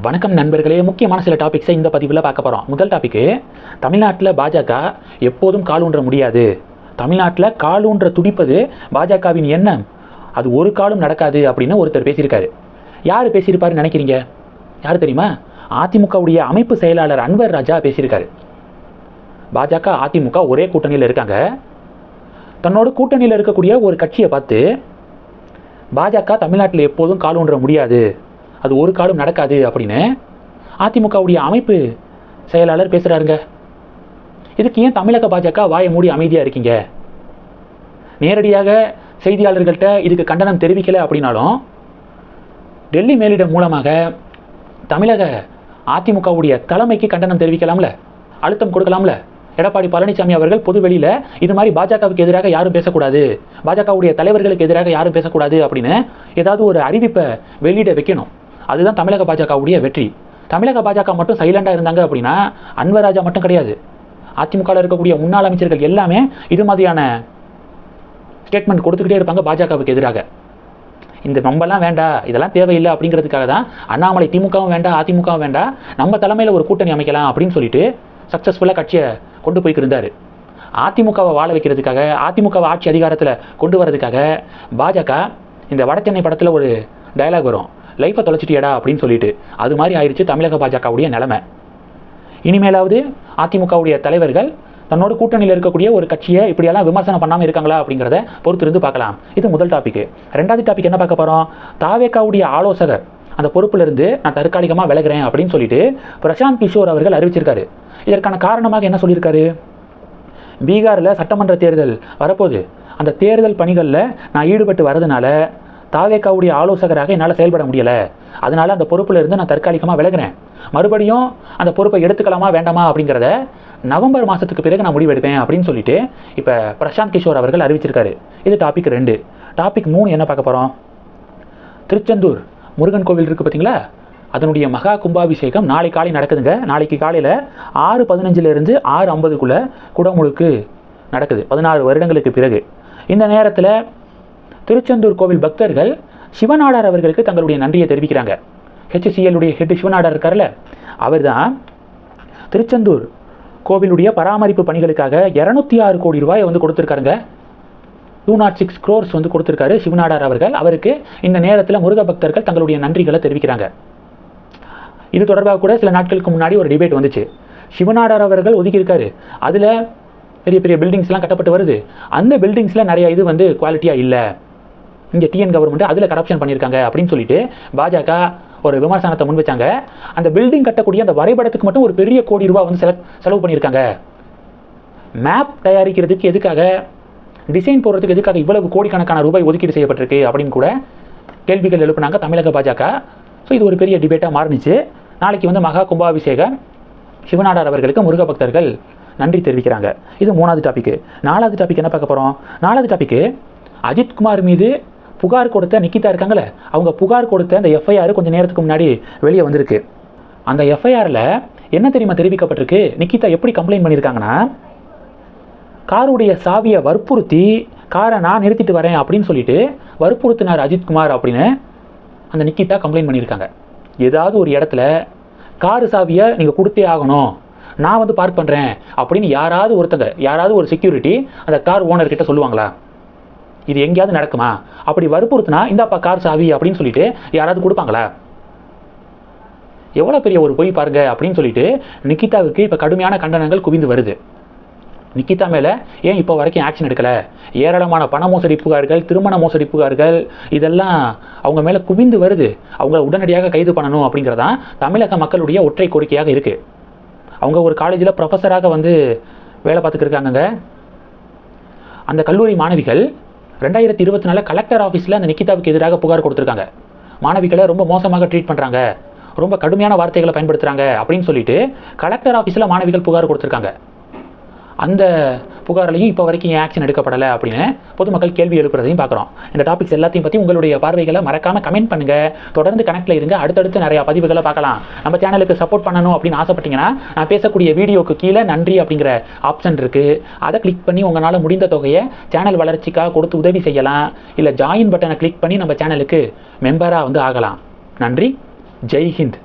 வணக்கம் நண்பர்களே முக்கியமான சில டாபிக்ஸை இந்த பதிவில் பார்க்க போகிறோம் முதல் டாபிக்கு தமிழ்நாட்டில் பாஜக எப்போதும் காலூன்ற முடியாது. தமிழ்நாட்டில் காலூன்ற துடிப்பது பாஜகவின் எண்ணம். அது ஒரு காலும் நடக்காது அப்படின்னு ஒருத்தர் பேசியிருக்காரு. யார் பேசியிருப்பாருன்னு நினைக்கிறீங்க? யார் தெரியுமா? அதிமுகவுடைய அமைப்பு செயலாளர் அன்வர் ராஜா பேசியிருக்காரு. பாஜக அதிமுக ஒரே கூட்டணியில் இருக்காங்க. தன்னோட கூட்டணியில் இருக்கக்கூடிய ஒரு கட்சியை பார்த்து பாஜக தமிழ்நாட்டில் எப்போதும் கால் ஊன்ற முடியாது. அது ஒரு காலம் நடக்காது அப்படின்னு அதிமுகவுடைய அமைப்பு செயலாளர் பேசுகிறாருங்க இதுக்கு ஏன் தமிழக பாஜக வாயை மூடி அமைதியாக இருக்கீங்க? நேரடியாக செய்தியாளர்கள்ட்ட இதுக்கு கண்டனம் தெரிவிக்கலை அப்படின்னாலும் டெல்லி மேலிடம் மூலமாக தமிழக அதிமுகவுடைய தலைமைக்கு கண்டனம் தெரிவிக்கலாம்ல? அழுத்தம் கொடுக்கலாம்ல? எடப்பாடி பழனிசாமி அவர்கள் பொதுவெளியில் இது மாதிரி பாஜகவுக்கு எதிராக யாரும் பேசக்கூடாது பாஜகவுடைய தலைவர்களுக்கு எதிராக யாரும் பேசக்கூடாது அப்படின்னு ஏதாவது ஒரு அறிவிப்பை வெளியிட வைக்கணும். அதுதான் தமிழக பாஜகவுடைய வெற்றி. தமிழக பாஜக மட்டும் சைலண்டாக இருந்தாங்க அப்படின்னா அன்வராஜா மட்டும் கிடையாது. அதிமுகவில் இருக்கக்கூடிய முன்னாள் அமைச்சர்கள் எல்லாமே இது மாதிரியான ஸ்டேட்மெண்ட் கொடுத்துக்கிட்டே இருப்பாங்க பாஜகவுக்கு எதிராக. இந்த நம்பலாம் வேண்டாம் இதெல்லாம் தேவையில்லை அப்படிங்கிறதுக்காக தான் அண்ணாமலை திமுகவும் வேண்டாம் அதிமுகவும் வேண்டாம் நம்ம தலைமையில் ஒரு கூட்டணி அமைக்கலாம் அப்படின்னு சொல்லிட்டு சக்ஸஸ்ஃபுல்லாக கட்சியை கொண்டு போய்க்கிருந்தார் அதிமுகவை வாழ வைக்கிறதுக்காக அதிமுகவை ஆட்சி அதிகாரத்தில் கொண்டு வரதுக்காக பாஜக இந்த வடசென்னை படத்தில் ஒரு டயலாக் வரும். லைஃப்பை தொலைச்சிட்டியடா அப்படின்னு சொல்லிட்டு. அது மாதிரி ஆயிடுச்சு தமிழக பாஜகவுடைய நிலைமை. இனிமேலாவது அதிமுகவுடைய தலைவர்கள் தன்னோட கூட்டணியில் இருக்கக்கூடிய ஒரு கட்சியை இப்படியெல்லாம் விமர்சனம் பண்ணாமல் இருக்காங்களா அப்படிங்கிறத பொறுத்திருந்து பார்க்கலாம். இது முதல் டாபிக் ரெண்டாவது டாபிக் என்ன பார்க்க போகிறோம் தாவேக்காவுடைய ஆலோசகர் அந்த பொறுப்பிலிருந்து நான் தற்காலிகமாக விலகிறேன் அப்படின்னு சொல்லிட்டு பிரசாந்த் கிஷோர் அவர்கள் அறிவிச்சிருக்காரு. இதற்கான காரணமாக என்ன சொல்லியிருக்காரு? பீகாரில் சட்டமன்ற தேர்தல் வரப்போகுது. அந்த தேர்தல் பணிகளில் நான் ஈடுபட்டு வரதுனால தாவேக்காவுடைய ஆலோசகராக என்னால் செயல்பட முடியலை. அதனால் அந்த பொறுப்பில் இருந்து நான் தற்காலிகமாக விலகிறேன். மறுபடியும் அந்த பொறுப்பை எடுத்துக்கலாமா வேண்டாமா அப்படிங்கிறத நவம்பர் மாதத்துக்கு பிறகு நான் முடிவெடுப்பேன் அப்படின்னு சொல்லிட்டு இப்போ பிரசாந்த் கிஷோர் அவர்கள் அறிவிச்சிருக்காரு. இது டாபிக் ரெண்டு. டாபிக் மூணு என்ன பார்க்க போகிறோம் திருச்செந்தூர் முருகன் கோவில் இருக்குது பார்த்தீங்களா அதனுடைய மகா கும்பாபிஷேகம் நாளை காலை நடக்குதுங்க. நாளைக்கு காலையில் ஆறு பதினஞ்சுலேருந்து ஆறு ஐம்பதுக்குள்ளே குடமுழுக்கு நடக்குது. பதினாறு வருடங்களுக்கு பிறகு. இந்த நேரத்தில் திருச்செந்தூர் கோவில் பக்தர்கள் சிவநாடார் அவர்களுக்கு தங்களுடைய நன்றியை தெரிவிக்கிறாங்க. ஹெச்சிசிஎல்லுடைய ஹெட் சிவநாடார் இருக்கார்ல அவர் தான் திருச்செந்தூர் கோவிலுடைய பராமரிப்பு பணிகளுக்காக இரநூத்தி ஆறு கோடி ரூபாயை வந்து கொடுத்துருக்காருங்க. டூ நாட் சிக்ஸ் க்ரோர்ஸ் வந்து கொடுத்துருக்காரு சிவநாடார் அவர்கள். அவருக்கு இந்த நேரத்தில் முருக பக்தர்கள் தங்களுடைய நன்றிகளை தெரிவிக்கிறாங்க. இது தொடர்பாக கூட சில நாட்களுக்கு முன்னாடி ஒரு டிபேட் வந்துச்சு. சிவநாடார் அவர்கள் ஒதுக்கியிருக்காரு. அதில் பெரிய பெரிய பில்டிங்ஸ்லாம் கட்டப்பட்டு வருது. அந்த பில்டிங்ஸில் நிறைய இது வந்து குவாலிட்டியாக இல்லை. இங்கே டிஎன் கவர்மெண்ட் அதில் கரப்ஷன் பண்ணியிருக்காங்க அப்படின்னு சொல்லிட்டு பாஜக ஒரு விமர்சனத்தை முன் வச்சாங்க. அந்த பில்டிங் கட்டக்கூடிய அந்த வரைபடத்துக்கு மட்டும் ஒரு பெரிய கோடி ரூபா வந்து செலவு செலவு பண்ணியிருக்காங்க மேப் தயாரிக்கிறதுக்கு எதுக்காக டிசைன் போடுறதுக்கு எதுக்காக இவ்வளவு கோடிக்கணக்கான ரூபாய் ஒதுக்கீடு செய்யப்பட்டிருக்கு அப்படின்னு கூட கேள்விகள் எழுப்புனாங்க தமிழக பாஜக. ஸோ இது ஒரு பெரிய டிபேட்டாக மாறுனுச்சு. நாளைக்கு வந்து மகா கும்பாபிஷேகம். சிவநாடார் அவர்களுக்கு முருக பக்தர்கள் நன்றி தெரிவிக்கிறாங்க. இது மூணாவது டாபிக் நாலாவது டாபிக் என்ன பார்க்க போகிறோம் நாலாவது டாபிக் அஜித்குமார் மீது புகார் கொடுத்த நிக்கிதா இருக்காங்களே அவங்க புகார் கொடுத்த அந்த எஃப்ஐஆர் கொஞ்சம் நேரத்துக்கு முன்னாடி வெளியே வந்திருக்கு. அந்த எஃப்ஐஆரில் என்ன தெரியுமா தெரிவிக்கப்பட்டிருக்கு? நிக்கிதா எப்படி கம்ப்ளைண்ட் பண்ணியிருக்காங்கன்னா காருடைய சாவியை வற்புறுத்தி காரை நான் நிறுத்திட்டு வரேன் அப்படின்னு சொல்லிட்டு வற்புறுத்தினார் அஜித்குமார் அப்படின்னு அந்த நிக்கிதா கம்ப்ளைண்ட் பண்ணியிருக்காங்க. ஏதாவது ஒரு இடத்துல காரு சாவியை நீங்கள் கொடுத்தே ஆகணும். நான் வந்து பார்க் பண்ணுறேன் அப்படின்னு யாராவது ஒருத்தங்க யாராவது ஒரு செக்யூரிட்டி அந்த கார் ஓனர்கிட்ட சொல்லுவாங்களா? இது எங்கேயாவது நடக்குமா? அப்படி வற்புறுத்தினா இந்தாப்பா கார் சாவி அப்படின்னு சொல்லிட்டு யாராவது கொடுப்பாங்களா? எவ்வளோ பெரிய ஒரு பொய் பாருங்க அப்படின்னு சொல்லிட்டு நிக்கிதாவுக்கு இப்போ கடுமையான கண்டனங்கள் குவிந்து வருது. நிக்கிதா மேலே ஏன் இப்போ வரைக்கும் ஆக்ஷன் எடுக்கலை? ஏராளமான பண மோசடி புகார்கள் திருமண மோசடி புகார்கள் இதெல்லாம் அவங்க மேலே குவிந்து வருது. அவங்கள உடனடியாக கைது பண்ணணும் அப்படிங்கிறதான் தமிழக மக்களுடைய ஒற்றை கோரிக்கையாக இருக்குது அவங்க ஒரு காலேஜில் ப்ரொஃபஸராக வந்து வேலை பார்த்துக்கிருக்காங்கங்க அந்த கல்லூரி மாணவிகள் ரெண்டாயிரத்தி இருபத்தி நாலு கலெக்டர் ஆஃபீஸில் அந்த நிக்கிதாவுக்கு எதிராக புகார் கொடுத்துருக்காங்க. மாணவிகளை ரொம்ப மோசமாக ட்ரீட் பண்ணுறாங்க ரொம்ப கடுமையான வார்த்தைகளை பயன்படுத்துகிறாங்க அப்படின்னு சொல்லிட்டு கலெக்டர் ஆஃபீஸில் மாணவிகள் புகார் கொடுத்துருக்காங்க. அந்த புகார்லையும் இப்போ வரைக்கும் ஏன் ஆக்ஷன் எடுக்கப்படலை அப்படின்னு பொதுமக்கள் கேள்வி எழுப்புறதையும் பார்க்குறோம். இந்த டாபிக்ஸ் எல்லாத்தையும் பற்றி உங்களுடைய பார்வைகளை மறக்காமல் கமெண்ட் பண்ணுங்கள் தொடர்ந்து கனெக்டில் இருங்க. அடுத்தடுத்து நிறையா பதிவுகளை பார்க்கலாம். நம்ம சேனலுக்கு சப்போர்ட் பண்ணணும் அப்படின்னு ஆசைப்பட்டீங்கன்னா நான் பேசக்கூடிய வீடியோக்கு கீழே நன்றி அப்படிங்கிற ஆப்ஷன் இருக்குது அதை கிளிக் பண்ணி உங்களால் முடிந்த தொகையை சேனல் வளர்ச்சிக்காக கொடுத்து உதவி செய்யலாம். இல்லை ஜாயின் பட்டனை கிளிக் பண்ணி நம்ம சேனலுக்கு மெம்பராக வந்து ஆகலாம். நன்றி. ஜெய் ஹிந்த்.